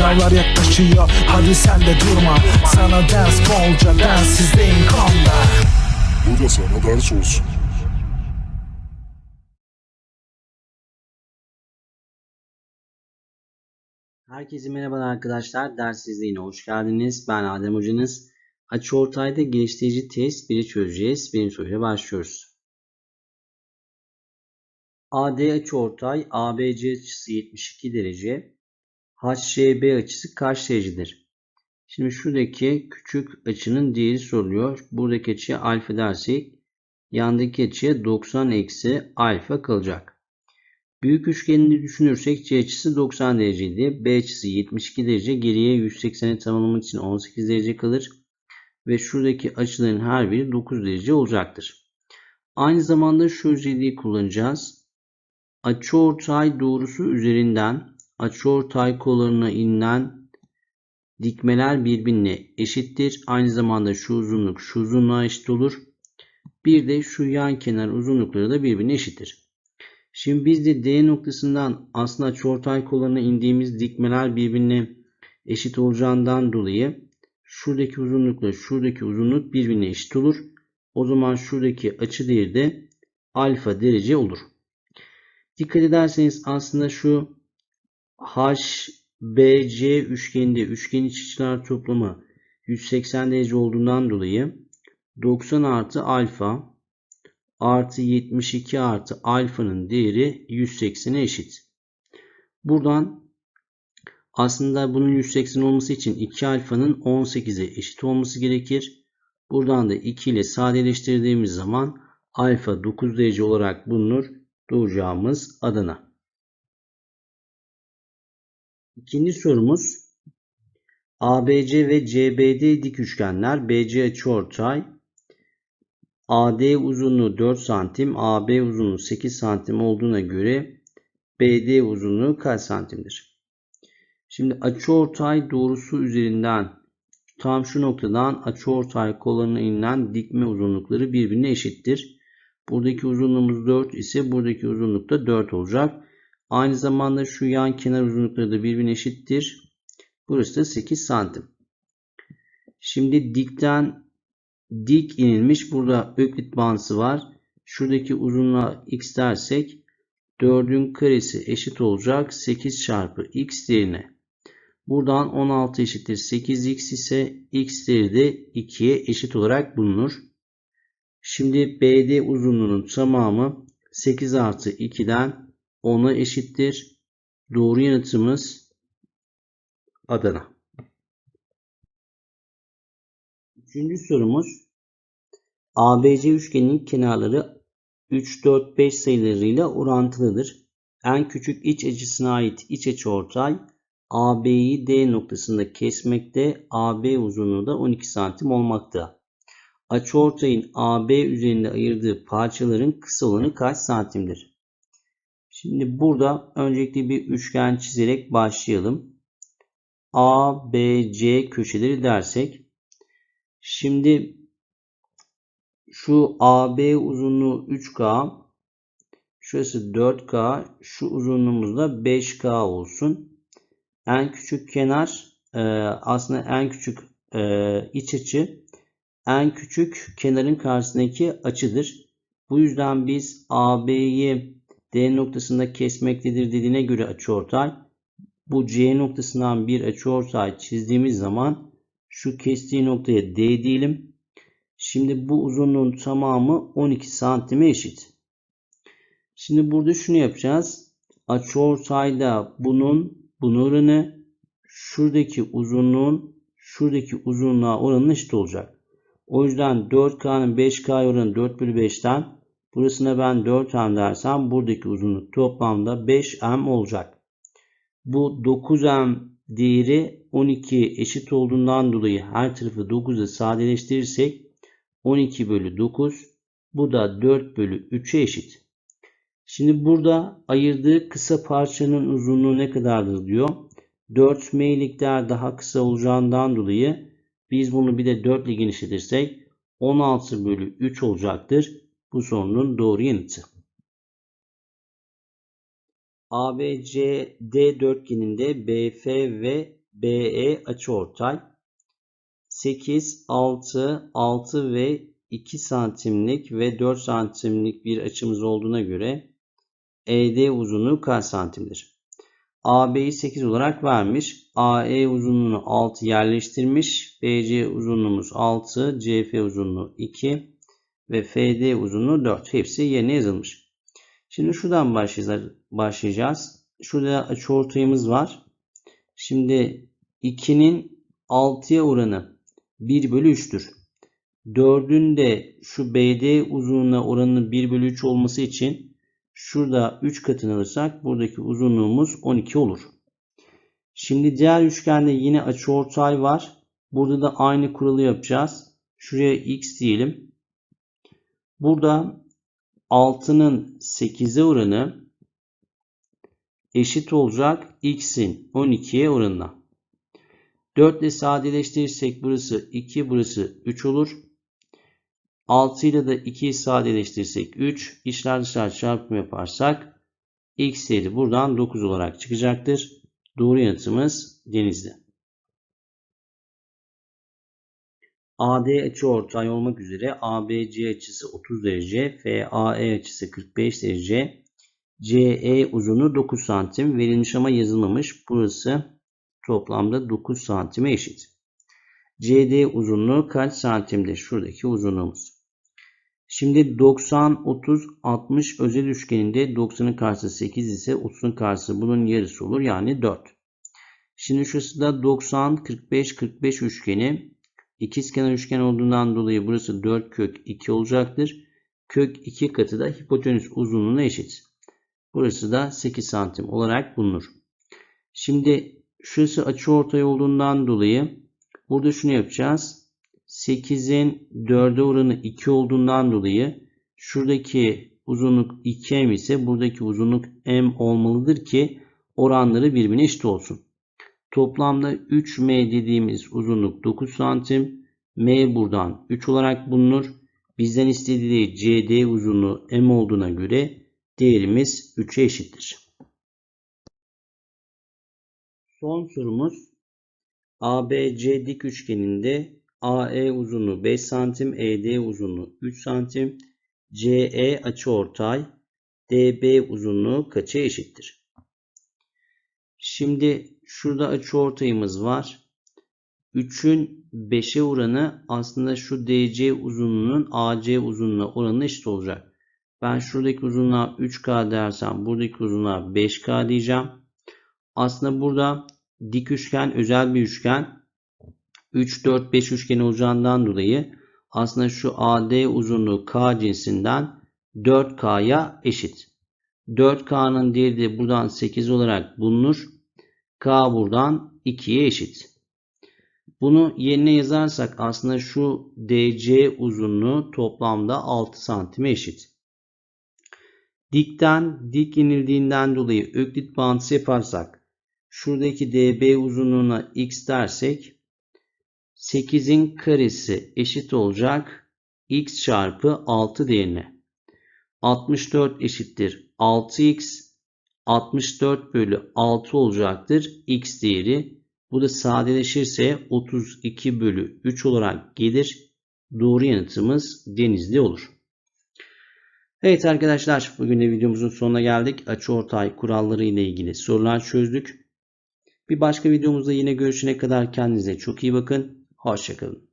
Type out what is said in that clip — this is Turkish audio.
Sınavlar yaklaşıyor hadi sen de durma Sana ders bolca densizliğin konda Bu da sana ders olsun. Herkese merhabalar arkadaşlar. Ders izleyine hoş geldiniz. Ben Adem hocanız. Açıortayda geliştirici test 1'i çözeceğiz. Birinci soruyla başlıyoruz. AD açıortay ABC açısı 72 derece. HCB açısı kaç derecedir? Şimdi şuradaki küçük açının değeri soruluyor. Buradaki açıya alfa dersek yandaki açıya 90 eksi alfa kalacak. Büyük üçgenini düşünürsek C açısı 90 dereceydi. B açısı 72 derece. Geriye 180'i tamamlamak için 18 derece kalır. Ve şuradaki açıların her biri 9 derece olacaktır. Aynı zamanda şu özelliği kullanacağız. Açıortay doğrusu üzerinden açıortay kollarına inilen dikmeler birbirine eşittir. Aynı zamanda şu uzunluk şu uzunluğa eşit olur. Bir de şu yan kenar uzunlukları da birbirine eşittir. Şimdi biz de D noktasından aslında açıortay kollarına indiğimiz dikmeler birbirine eşit olacağından dolayı şuradaki uzunlukla şuradaki uzunluk birbirine eşit olur. O zaman şuradaki açı değeri de alfa derece olur. Dikkat ederseniz aslında şu HBC üçgeninde üçgen iç açılar toplamı 180 derece olduğundan dolayı 90 artı alfa artı 72 artı alfanın değeri 180'e eşit. Buradan aslında bunun 180 olması için 2 alfanın 18'e eşit olması gerekir. Buradan da 2 ile sadeleştirdiğimiz zaman alfa 9 derece olarak bulunur. Doğacağımız Adana. İkinci sorumuz ABC ve CBD dik üçgenler BC açıortay AD uzunluğu 4 santim, AB uzunluğu 8 santim olduğuna göre BD uzunluğu kaç santimdir? Şimdi açıortay doğrusu üzerinden tam şu noktadan açıortay kollarına inilen dikme uzunlukları birbirine eşittir. Buradaki uzunluğumuz 4 ise buradaki uzunluk da 4 olacak. Aynı zamanda şu yan kenar uzunlukları da birbirine eşittir. Burası da 8 santim. Şimdi dikten dik inilmiş. Burada öklit bağıntısı var. Şuradaki uzunluğa x dersek 4'ün karesi eşit olacak 8 çarpı x değerine. Buradan 16 eşittir 8x ise x değeri de 2'ye eşit olarak bulunur. Şimdi BD uzunluğunun tamamı 8 artı 2'den 10'a eşittir. Doğru yanıtımız Adana. Üçüncü sorumuz ABC üçgeninin kenarları 3, 4, 5 sayılarıyla orantılıdır. En küçük iç açısına ait iç açıortay AB'yi D noktasında kesmekte. AB uzunluğu da 12 santim olmakta. Açıortayın AB üzerinde ayırdığı parçaların kısa olanı kaç santimdir? Şimdi burada öncelikle bir üçgen çizerek başlayalım. A, B, C köşeleri dersek Şimdi şu AB uzunluğu 3K, şurası 4K, şu uzunluğumuz da 5K olsun. En küçük kenar e, aslında en küçük e, iç açı en küçük kenarın karşısındaki açıdır. Bu yüzden biz AB'yi D noktasında kesmektedir dediğine göre açıortay bu C noktasından bir açıortay çizdiğimiz zaman şu kestiği noktaya D diyelim. Şimdi bu uzunluğun tamamı 12 santime eşit. Şimdi burada şunu yapacağız. Açıortayda bunun bunun oranı şuradaki uzunluğun şuradaki uzunluğa oranı eşit olacak. O yüzden 4K'nın 5K oranı 4 bölü 5'ten burasına ben 4M dersem buradaki uzunluk toplamda 5M olacak. Bu 9M değeri 12 eşit olduğundan dolayı her tarafı 9'a sadeleştirirsek 12 bölü 9 bu da 4 bölü 3'e eşit. Şimdi burada ayırdığı kısa parçanın uzunluğu ne kadardır diyor. 4 meylikler daha kısa olacağından dolayı biz bunu bir de 4 ile genişletirsek 16 bölü 3 olacaktır. Bu sorunun doğru yanıtı. ABCD dörtgeninde BF ve BE açıortay 8, 6, 6 ve 2 santimlik ve 4 santimlik bir açımız olduğuna göre ED uzunluğu kaç santimdir? AB'yi 8 olarak vermiş. AE uzunluğunu 6 yerleştirmiş. BC uzunluğumuz 6, CF uzunluğu 2 ve FD uzunluğu 4. Hepsi yerine yazılmış. Şimdi şuradan başlayacağız. Şurada açıortayımız var. Şimdi 2'nin 6'ya oranı 1 bölü 3'tür. 4'ün de şu BD uzunluğuna oranının 1 bölü 3 olması için şurada 3 katını alırsak buradaki uzunluğumuz 12 olur. Şimdi diğer üçgende yine açıortay var. Burada da aynı kuralı yapacağız. Şuraya x diyelim. Burada 6'nın 8'e oranı eşit olacak x'in 12'ye oranına. 4 ile sadeleştirirsek burası 2, burası 3 olur. 6 ile de 2'yi sadeleştirirsek 3. İşler dışarı çarpımı yaparsak x değeri buradan 9 olarak çıkacaktır. Doğru yanıtımız denizli. AD açıortay olmak üzere ABC açısı 30 derece, FAE açısı 45 derece, CE uzunluğu 9 santim verilmiş ama yazılmamış. Burası toplamda 9 santime eşit. CD uzunluğu kaç santimdir? Şuradaki uzunluğumuz. Şimdi 90, 30, 60 özel üçgeninde 90'ın karşısı 8 ise 30'un karşısı bunun yarısı olur. Yani 4. Şimdi şurası da 90, 45, 45 üçgeni. İkizkenar üçgen olduğundan dolayı burası 4 kök 2 olacaktır. Kök 2 katı da hipotenüs uzunluğuna eşit. Burası da 8 santim olarak bulunur. Şimdi şurası açıortay olduğundan dolayı burada şunu yapacağız. 8'in 4'e oranı 2 olduğundan dolayı şuradaki uzunluk 2m ise buradaki uzunluk m olmalıdır ki oranları birbirine eşit olsun. Toplamda 3m dediğimiz uzunluk 9 santim. m buradan 3 olarak bulunur. Bizden istediği cd uzunluğu m olduğuna göre değerimiz 3'e eşittir. Son sorumuz ABC dik üçgeninde AE uzunluğu 5 santim, ED uzunluğu 3 santim, CE açıortay, DB uzunluğu kaça eşittir? Şimdi şurada açıortayımız var. 3'ün 5'e oranı aslında şu DC uzunluğunun AC uzunluğuna oranına eşit olacak. Ben şuradaki uzunluğa 3K dersem buradaki uzunluğa 5K diyeceğim. Aslında burada dik üçgen özel bir üçgen. 3, 4, 5 üçgeni olacağından dolayı aslında şu AD uzunluğu K cinsinden 4K'ya eşit. 4K'nın değeri de buradan 8 olarak bulunur. K buradan 2'ye eşit. Bunu yerine yazarsak aslında şu DC uzunluğu toplamda 6 santime eşit. Dikten dik inildiğinden dolayı öklit bağıntısı yaparsak şuradaki DB uzunluğuna x dersek 8'in karesi eşit olacak x çarpı 6 değerine. 64 eşittir 6x 64 bölü 6 olacaktır x değeri. Bu da sadeleşirse 32 bölü 3 olarak gelir. Doğru yanıtımız denizli olur. Evet arkadaşlar bugün de videomuzun sonuna geldik. Açıortay kuralları ile ilgili sorular çözdük. Bir başka videomuzda yine görüşene kadar kendinize çok iyi bakın. Hoşçakalın.